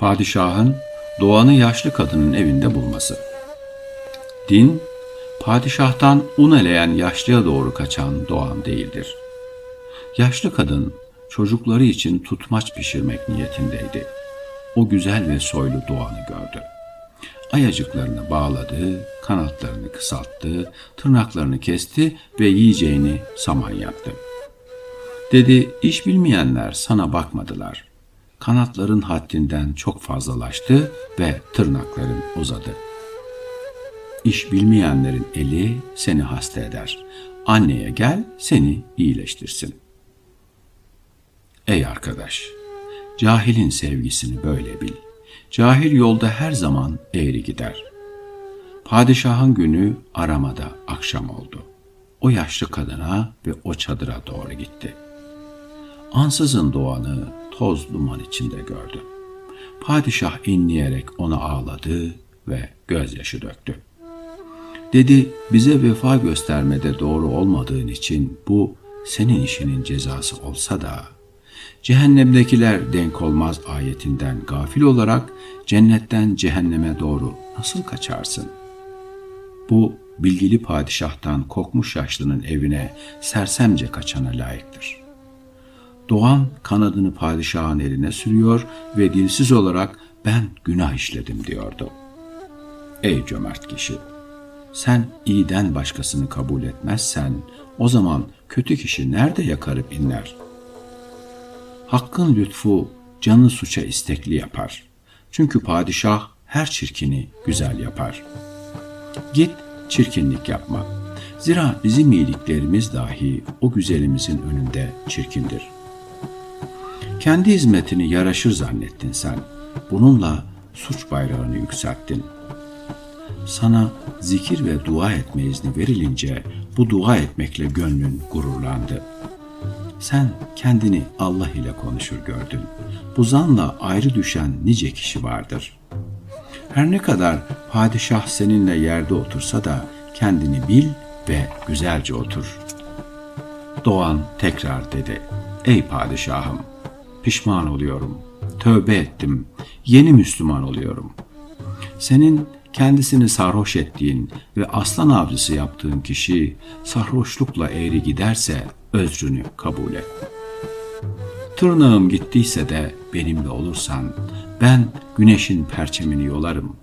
Padişahın Doğan'ı yaşlı kadının evinde bulması. Din, padişahtan un eleyen yaşlıya doğru kaçan Doğan değildir. Yaşlı kadın çocukları için tutmaç pişirmek niyetindeydi. O güzel ve soylu Doğan'ı gördü. Ayacıklarını bağladı, kanatlarını kısalttı, tırnaklarını kesti ve yiyeceğini saman yaptı. Dedi, iş bilmeyenler sana bakmadılar. Kanatların haddinden çok fazlalaştı ve tırnakların uzadı. İş bilmeyenlerin eli seni hasta eder. Anneye gel, seni iyileştirsin. Ey arkadaş, cahilin sevgisini böyle bil. Cahil yolda her zaman eğri gider. Padişahın günü aramada akşam oldu. O yaşlı kadına ve o çadıra doğru gitti. Ansızın doğanı toz duman içinde gördü. Padişah inleyerek ona ağladı ve gözyaşı döktü. Dedi bize vefa göstermede doğru olmadığın için bu senin işinin cezası olsa da cehennemdekiler denk olmaz ayetinden gafil olarak cennetten cehenneme doğru nasıl kaçarsın? Bu bilgili padişahtan kokmuş yaşlının evine sersemce kaçana layıktır. Doğan kanadını padişahın eline sürüyor ve dilsiz olarak ben günah işledim diyordu. Ey cömert kişi! Sen iyiden başkasını kabul etmezsen o zaman kötü kişi nerede yakarıp inler? Hakkın lütfu canı suça istekli yapar. Çünkü padişah her çirkini güzel yapar. Git çirkinlik yapma. Zira bizim iyiliklerimiz dahi o güzelimizin önünde çirkindir. Kendi hizmetini yaraşır zannettin sen. Bununla suç bayrağını yükselttin. Sana zikir ve dua etme izni verilince bu dua etmekle gönlün gururlandı. Sen kendini Allah ile konuşur gördün. Bu zanla ayrı düşen nice kişi vardır. Her ne kadar padişah seninle yerde otursa da kendini bil ve güzelce otur. Doğan tekrar dedi. Ey padişahım, pişman oluyorum. Tövbe ettim. Yeni Müslüman oluyorum. Senin kendisini sarhoş ettiğin ve aslan avcısı yaptığın kişi sarhoşlukla eğri giderse özrünü kabul et. Tırnağım gittiyse de benimle olursan ben güneşin perçemini yolarım.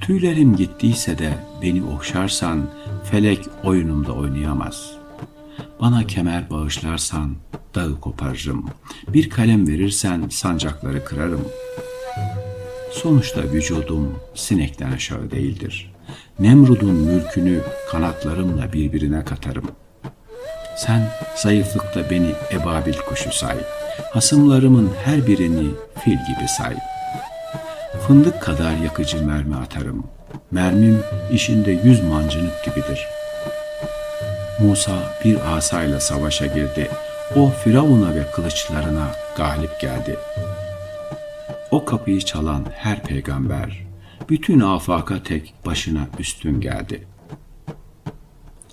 Tüylerim gittiyse de beni okşarsan felek oyunumda oynayamaz. Bana kemer bağışlarsan dağı koparırım. Bir kalem verirsen sancakları kırarım. Sonuçta vücudum sinekten aşağı değildir. Nemrud'un mülkünü kanatlarımla birbirine katarım. Sen zayıflıkta beni ebabil kuşu say. Hasımlarımın her birini fil gibi say. Fındık kadar yakıcı mermi atarım. Mermim işinde yüz mancınık gibidir. Musa bir asayla savaşa girdi. O Firavun'a ve kılıçlarına galip geldi. O kapıyı çalan her peygamber bütün afaka tek başına üstün geldi.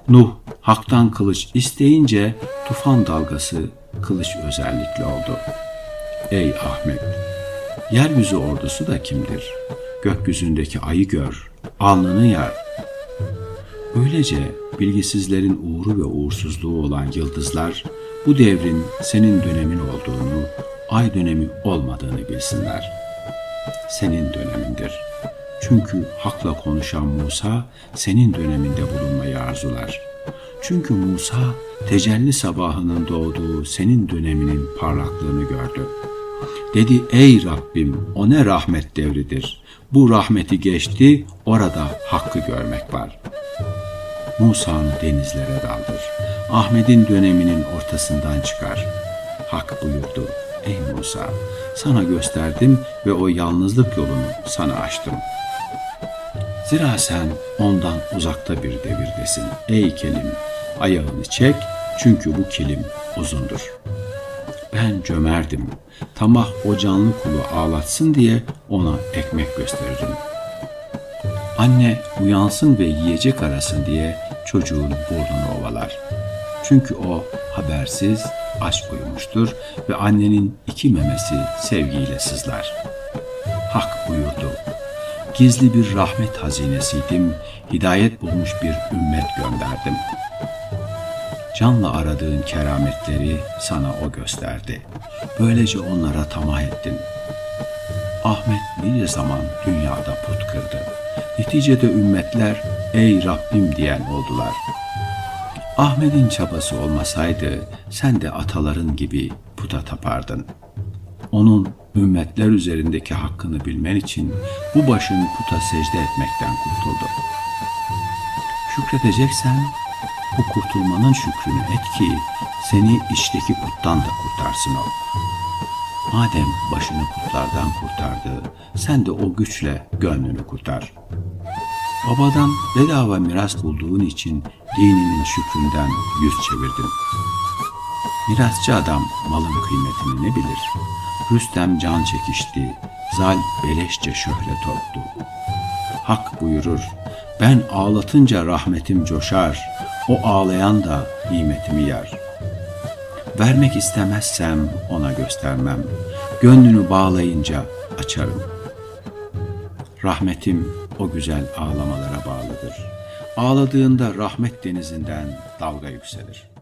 Nuh haktan kılıç isteyince tufan dalgası kılıç özellikli oldu. Ey Ahmet! Yeryüzü ordusu da kimdir? Gökyüzündeki ayı gör, alnını yar. Öylece bilgisizlerin uğru ve uğursuzluğu olan yıldızlar bu devrin senin dönemin olduğunu, ay dönemi olmadığını bilsinler. Senin dönemindir. Çünkü hakla konuşan Musa senin döneminde bulunmayı arzular. Çünkü Musa tecelli sabahının doğduğu senin döneminin parlaklığını gördü. Dedi ey Rabbim o ne rahmet devridir. Bu rahmeti geçti orada hakkı görmek var. Musa'nı denizlere daldır. Ahmet'in döneminin ortasından çıkar. Hak buyurdu. Ey Musa, sana gösterdim ve o yalnızlık yolunu sana açtım. Zira sen ondan uzakta bir devirdesin. Ey kelim, ayağını çek çünkü bu kilim uzundur. Ben cömerdim. Tamah o canlı kulu ağlatsın diye ona ekmek gösteririm. Anne uyansın ve yiyecek arasın diye çocuğun burnunu ovalar. Çünkü o habersiz aç uyumuştur ve annenin iki memesi sevgiyle sızlar. Hak buyurdu. Gizli bir rahmet hazinesiydim, hidayet bulmuş bir ümmet gönderdim. Canla aradığın kerametleri sana o gösterdi. Böylece onlara tamah ettin. Ahmet bir zaman dünyada put kırdı. Neticede ümmetler ey Rabbim diyen oldular. Ahmet'in çabası olmasaydı sen de ataların gibi puta tapardın. Onun ümmetler üzerindeki hakkını bilmen için bu başın puta secde etmekten kurtuldu. Şükredeceksen bu kurtulmanın şükrünü et ki seni içteki puttan da kurtarsın o. Madem başını putlardan kurtardı, sen de o güçle gönlünü kurtar. Babadan bedava miras bulduğun için dininin şükründen yüz çevirdin. Mirasçı adam malın kıymetini ne bilir? Rüstem can çekişti, zal beleşçe şöhret oldu. Hak buyurur, ben ağlatınca rahmetim coşar, o ağlayan da nimetimi yer. Vermek istemezsem ona göstermem, gönlünü bağlayınca açarım. Rahmetim o güzel ağlamalara bağlıdır. Ağladığında rahmet denizinden dalga yükselir.